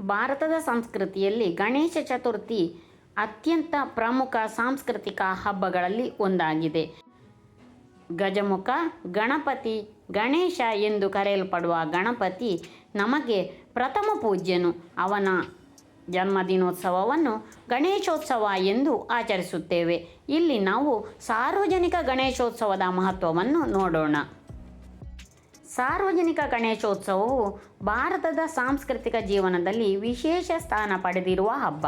ಭಾರತದ ಸಂಸ್ಕೃತಿಯಲ್ಲಿ ಗಣೇಶ ಚತುರ್ಥಿ ಅತ್ಯಂತ ಪ್ರಮುಖ ಸಾಂಸ್ಕೃತಿಕ ಹಬ್ಬಗಳಲ್ಲಿ ಒಂದಾಗಿದೆ. ಗಜಮುಖ, ಗಣಪತಿ, ಗಣೇಶ ಎಂದು ಕರೆಯಲ್ಪಡುವ ಗಣಪತಿ ನಮಗೆ ಪ್ರಥಮ ಪೂಜ್ಯನು. ಅವನ ಜನ್ಮದಿನೋತ್ಸವವನ್ನು ಗಣೇಶೋತ್ಸವ ಎಂದು ಆಚರಿಸುತ್ತೇವೆ. ಇಲ್ಲಿ ನಾವು ಸಾರ್ವಜನಿಕ ಗಣೇಶೋತ್ಸವದ ಮಹತ್ವವನ್ನು ನೋಡೋಣ. ಸಾರ್ವಜನಿಕ ಗಣೇಶೋತ್ಸವವು ಭಾರತದ ಸಾಂಸ್ಕೃತಿಕ ಜೀವನದಲ್ಲಿ ವಿಶೇಷ ಸ್ಥಾನ ಪಡೆದಿರುವ ಹಬ್ಬ.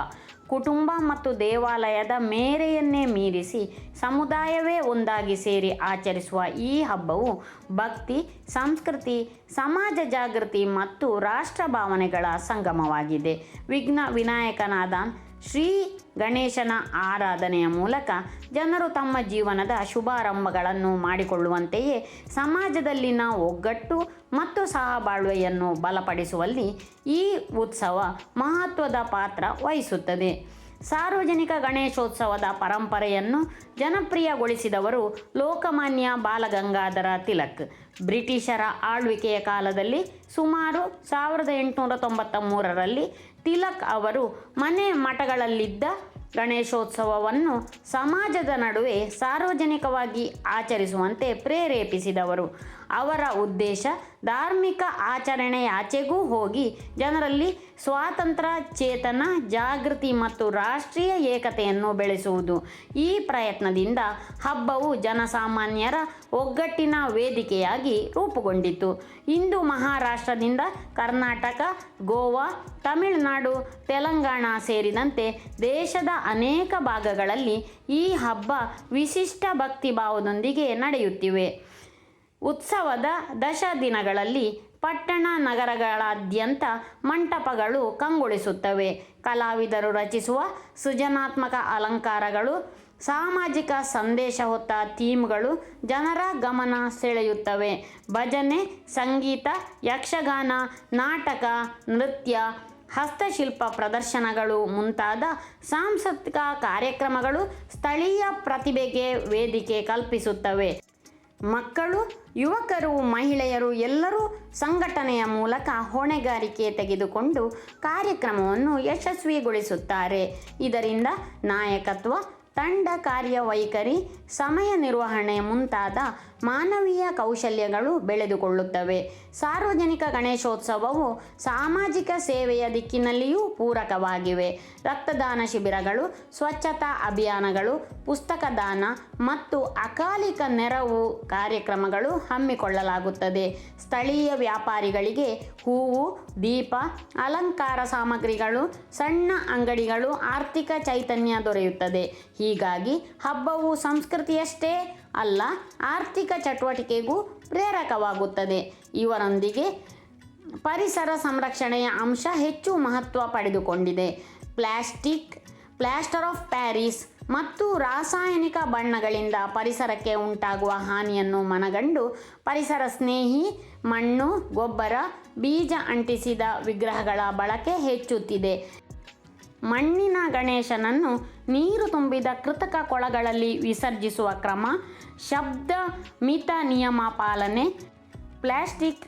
ಕುಟುಂಬ ಮತ್ತು ದೇವಾಲಯದ ಮೇರೆಯನ್ನೇ ಮೀರಿಸಿ ಸಮುದಾಯವೇ ಒಂದಾಗಿ ಸೇರಿ ಆಚರಿಸುವ ಈ ಹಬ್ಬವು ಭಕ್ತಿ, ಸಂಸ್ಕೃತಿ, ಸಮಾಜ ಜಾಗೃತಿ ಮತ್ತು ರಾಷ್ಟ್ರ ಭಾವನೆಗಳ ಸಂಗಮವಾಗಿದೆ. ವಿಘ್ನ ವಿನಾಯಕನಾದ ಶ್ರೀ ಗಣೇಶನ ಆರಾಧನೆಯ ಮೂಲಕ ಜನರು ತಮ್ಮ ಜೀವನದ ಶುಭಾರಂಭಗಳನ್ನು ಮಾಡಿಕೊಳ್ಳುವಂತೆಯೇ ಸಮಾಜದಲ್ಲಿನ ಒಗ್ಗಟ್ಟು ಮತ್ತು ಸಹಬಾಳ್ವೆಯನ್ನು ಬಲಪಡಿಸುವಲ್ಲಿ ಈ ಉತ್ಸವ ಮಹತ್ವದ ಪಾತ್ರ ವಹಿಸುತ್ತದೆ. ಸಾರ್ವಜನಿಕ ಗಣೇಶೋತ್ಸವದ ಪರಂಪರೆಯನ್ನು ಜನಪ್ರಿಯಗೊಳಿಸಿದವರು ಲೋಕಮಾನ್ಯ ಬಾಲಗಂಗಾಧರ ತಿಲಕ್. ಬ್ರಿಟಿಷರ ಆಳ್ವಿಕೆಯ ಕಾಲದಲ್ಲಿ ಸುಮಾರು ಸಾವಿರದ ಎಂಟುನೂರ ತೊಂಬತ್ತ ಮೂರರಲ್ಲಿ ತಿಲಕ್ ಅವರು ಮನೆ ಮಠಗಳಲ್ಲಿದ್ದ ಗಣೇಶೋತ್ಸವವನ್ನು ಸಮಾಜದ ನಡುವೆ ಸಾರ್ವಜನಿಕವಾಗಿ ಆಚರಿಸುವಂತೆ ಪ್ರೇರೇಪಿಸಿದವರು. ಅವರ ಉದ್ದೇಶ ಧಾರ್ಮಿಕ ಆಚರಣೆಯಾಚೆಗೂ ಹೋಗಿ ಜನರಲ್ಲಿ ಸ್ವಾತಂತ್ರ್ಯ ಚೇತನ ಜಾಗೃತಿ ಮತ್ತು ರಾಷ್ಟ್ರೀಯ ಏಕತೆಯನ್ನು ಬೆಳೆಸುವುದು. ಈ ಪ್ರಯತ್ನದಿಂದ ಹಬ್ಬವು ಜನಸಾಮಾನ್ಯರ ಒಗ್ಗಟ್ಟಿನ ವೇದಿಕೆಯಾಗಿ ರೂಪುಗೊಂಡಿತು. ಇಂದು ಮಹಾರಾಷ್ಟ್ರದಿಂದ ಕರ್ನಾಟಕ, ಗೋವಾ, ತಮಿಳುನಾಡು, ತೆಲಂಗಾಣ ಸೇರಿದಂತೆ ದೇಶದ ಅನೇಕ ಭಾಗಗಳಲ್ಲಿ ಈ ಹಬ್ಬ ವಿಶಿಷ್ಟ ಭಕ್ತಿಭಾವದೊಂದಿಗೆ ನಡೆಯುತ್ತಿವೆ. ಉತ್ಸವದ ದಶ ದಿನಗಳಲ್ಲಿ ಪಟ್ಟಣ ನಗರಗಳಾದ್ಯಂತ ಮಂಟಪಗಳು ಕಂಗೊಳಿಸುತ್ತವೆ. ಕಲಾವಿದರು ರಚಿಸುವ ಸೃಜನಾತ್ಮಕ ಅಲಂಕಾರಗಳು, ಸಾಮಾಜಿಕ ಸಂದೇಶ ಹೊತ್ತ ಥೀಮ್ಗಳು ಜನರ ಗಮನ ಸೆಳೆಯುತ್ತವೆ. ಭಜನೆ, ಸಂಗೀತ, ಯಕ್ಷಗಾನ, ನಾಟಕ, ನೃತ್ಯ ಹಸ್ತಶಿಲ್ಪ ಪ್ರದರ್ಶನಗಳು, ಮುಂತಾದ ಸಾಂಸ್ಕೃತಿಕ ಕಾರ್ಯಕ್ರಮಗಳು ಸ್ಥಳೀಯ ಪ್ರತಿಭೆಗೆ ವೇದಿಕೆ ಕಲ್ಪಿಸುತ್ತವೆ. ಮಕ್ಕಳು, ಯುವಕರು, ಮಹಿಳೆಯರು ಎಲ್ಲರೂ ಸಂಘಟನೆಯ ಮೂಲಕ ಹೊಣೆಗಾರಿಕೆ ತೆಗೆದುಕೊಂಡು ಕಾರ್ಯಕ್ರಮವನ್ನು ಯಶಸ್ವಿಗೊಳಿಸುತ್ತಾರೆ. ಇದರಿಂದ ನಾಯಕತ್ವ, ತಂಡ ಕಾರ್ಯವೈಖರಿ, ಸಮಯ ನಿರ್ವಹಣೆ ಮುಂತಾದ ಮಾನವೀಯ ಕೌಶಲ್ಯಗಳು ಬೆಳೆದುಕೊಳ್ಳುತ್ತವೆ. ಸಾರ್ವಜನಿಕ ಗಣೇಶೋತ್ಸವವು ಸಾಮಾಜಿಕ ಸೇವೆಯ ದಿಕ್ಕಿನಲ್ಲಿಯೂ ಪೂರಕವಾಗಿವೆ. ರಕ್ತದಾನ ಶಿಬಿರಗಳು, ಸ್ವಚ್ಛತಾ ಅಭಿಯಾನಗಳು, ಪುಸ್ತಕ ದಾನ ಮತ್ತು ಅಕಾಲಿಕ ನೆರವು ಕಾರ್ಯಕ್ರಮಗಳು ಹಮ್ಮಿಕೊಳ್ಳಲಾಗುತ್ತದೆ. ಸ್ಥಳೀಯ ವ್ಯಾಪಾರಿಗಳಿಗೆ ಹೂವು, ದೀಪ, ಅಲಂಕಾರ ಸಾಮಗ್ರಿಗಳು, ಸಣ್ಣ ಅಂಗಡಿಗಳು ಆರ್ಥಿಕ ಚೈತನ್ಯ ದೊರೆಯುತ್ತದೆ. ಹೀಗಾಗಿ ಹಬ್ಬವು ಸಂಸ್ಕೃತಿಯಷ್ಟೇ ಅಲ್ಲ, ಆರ್ಥಿಕ ಚಟುವಟಿಕೆಗೂ ಪ್ರೇರಕವಾಗುತ್ತದೆ. ಇವರೊಂದಿಗೆ ಪರಿಸರ ಸಂರಕ್ಷಣೆಯ ಅಂಶ ಹೆಚ್ಚು ಮಹತ್ವ ಪಡೆದುಕೊಂಡಿದೆ. ಪ್ಲಾಸ್ಟಿಕ್, ಪ್ಲಾಸ್ಟರ್ ಆಫ್ ಪ್ಯಾರಿಸ್ ಮತ್ತು ರಾಸಾಯನಿಕ ಬಣ್ಣಗಳಿಂದ ಪರಿಸರಕ್ಕೆ ಉಂಟಾಗುವ ಹಾನಿಯನ್ನು ಮನಗಂಡು ಪರಿಸರ ಸ್ನೇಹಿ, ಮಣ್ಣು, ಗೊಬ್ಬರ, ಬೀಜ ಅಂಟಿಸಿದ ವಿಗ್ರಹಗಳ ಬಳಕೆ ಹೆಚ್ಚುತ್ತಿದೆ. ಮಣ್ಣಿನ ಗಣೇಶನನ್ನು ನೀರು ತುಂಬಿದ ಕೃತಕ ಕೊಳಗಳಲ್ಲಿ ವಿಸರ್ಜಿಸುವ ಕ್ರಮ, ಶಬ್ದ ಮಿತ ನಿಯಮ ಪಾಲನೆ, ಪ್ಲಾಸ್ಟಿಕ್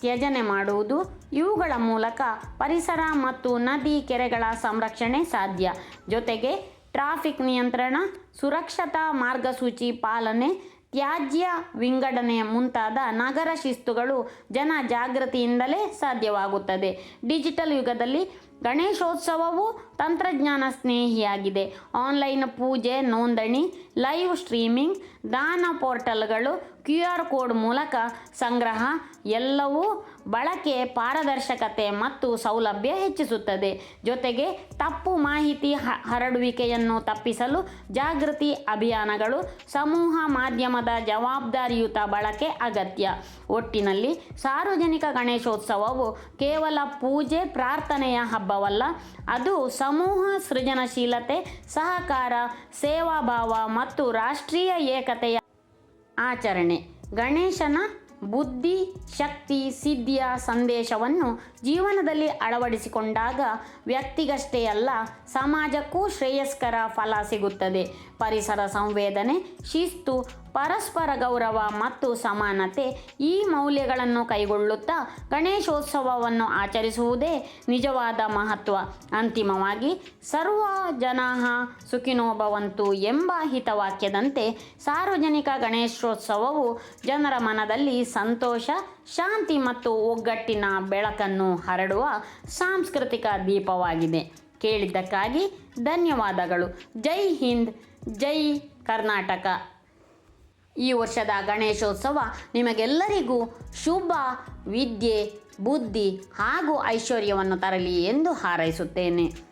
ತ್ಯಜನೆ ಮಾಡುವುದು. ಇವುಗಳ ಮೂಲಕ ಪರಿಸರ ಮತ್ತು ನದಿ ಕೆರೆಗಳ ಸಂರಕ್ಷಣೆ ಸಾಧ್ಯ. ಜೊತೆಗೆ ಟ್ರಾಫಿಕ್ ನಿಯಂತ್ರಣ, ಸುರಕ್ಷತಾ ಮಾರ್ಗಸೂಚಿ ಪಾಲನೆ, ತ್ಯಾಜ್ಯ ವಿಂಗಡಣೆ ಮುಂತಾದ ನಗರ ಶಿಸ್ತುಗಳು ಜನ ಜಾಗೃತಿಯಿಂದಲೇ ಸಾಧ್ಯವಾಗುತ್ತದೆ. ಡಿಜಿಟಲ್ ಯುಗದಲ್ಲಿ ಗಣೇಶೋತ್ಸವವು ತಂತ್ರಜ್ಞಾನ ಸ್ನೇಹಿಯಾಗಿದೆ. ಆನ್ಲೈನ್ ಪೂಜೆ, ನೋಂದಣಿ, ಲೈವ್ ಸ್ಟ್ರೀಮಿಂಗ್, ದಾನ ಪೋರ್ಟಲ್ಗಳು, ಕ್ಯೂ ಆರ್ ಕೋಡ್ ಮೂಲಕ ಸಂಗ್ರಹ, ಎಲ್ಲವೂ ಬಳಕೆ, ಪಾರದರ್ಶಕತೆ ಮತ್ತು ಸೌಲಭ್ಯ ಹೆಚ್ಚಿಸುತ್ತದೆ. ಜೊತೆಗೆ ತಪ್ಪು ಮಾಹಿತಿ ಹರಡುವಿಕೆಯನ್ನು ತಪ್ಪಿಸಲು ಜಾಗೃತಿ ಅಭಿಯಾನಗಳು, ಸಮೂಹ ಮಾಧ್ಯಮದ ಜವಾಬ್ದಾರಿಯುತ ಬಳಕೆ ಅಗತ್ಯ. ಒಟ್ಟಿನಲ್ಲಿ ಸಾರ್ವಜನಿಕ ಗಣೇಶೋತ್ಸವವು ಕೇವಲ ಪೂಜೆ, ಪ್ರಾರ್ಥನೆಯ ಹಬ್ಬವಲ್ಲ. ಅದು ಸಮೂಹ ಸೃಜನಶೀಲತೆ ಸಹಕಾರ ಸೇವಾಭಾವ ಮತ್ತು ರಾಷ್ಟ್ರೀಯ ಏಕತೆಯ ಆಚರಣೆ. ಗಣೇಶನ ಬುದ್ಧಿ, ಶಕ್ತಿ, ಸಿದ್ಧಿಯ ಸಂದೇಶವನ್ನು ಜೀವನದಲ್ಲಿ ಅಳವಡಿಸಿಕೊಂಡಾಗ ವ್ಯಕ್ತಿಗಷ್ಟೇ ಅಲ್ಲ, ಸಮಾಜಕ್ಕೂ ಶ್ರೇಯಸ್ಕರ ಫಲ ಸಿಗುತ್ತದೆ. ಪರಿಸರ ಸಂವೇದನೆ, ಶಿಸ್ತು, ಪರಸ್ಪರ ಗೌರವ ಮತ್ತು ಸಮಾನತೆ ಈ ಮೌಲ್ಯಗಳನ್ನು ಕೈಗೊಳ್ಳುತ್ತಾ ಗಣೇಶೋತ್ಸವವನ್ನು ಆಚರಿಸುವುದೇ ನಿಜವಾದ ಮಹತ್ವ. ಅಂತಿಮವಾಗಿ, ಸರ್ವ ಜನಾಹ ಸುಖಿನೋಭವಂತು ಎಂಬ ಹಿತವಾಕ್ಯದಂತೆ ಸಾರ್ವಜನಿಕ ಗಣೇಶೋತ್ಸವವು ಜನರ ಮನದಲ್ಲಿ ಸಂತೋಷ, ಶಾಂತಿ ಮತ್ತು ಒಗ್ಗಟ್ಟಿನ ಬೆಳಕನ್ನು ಹರಡುವ ಸಾಂಸ್ಕೃತಿಕ ದೀಪವಾಗಿದೆ. ಕೇಳಿದ್ದಕ್ಕಾಗಿ ಧನ್ಯವಾದಗಳು. ಜೈ ಹಿಂದ್, ಜೈ ಕರ್ನಾಟಕ. ಈ ವರ್ಷದ ಗಣೇಶೋತ್ಸವ ನಿಮಗೆಲ್ಲರಿಗೂ ಶುಭ, ವಿದ್ಯೆ, ಬುದ್ಧಿ ಹಾಗೂ ಐಶ್ವರ್ಯವನ್ನು ತರಲಿ ಎಂದು ಹಾರೈಸುತ್ತೇನೆ.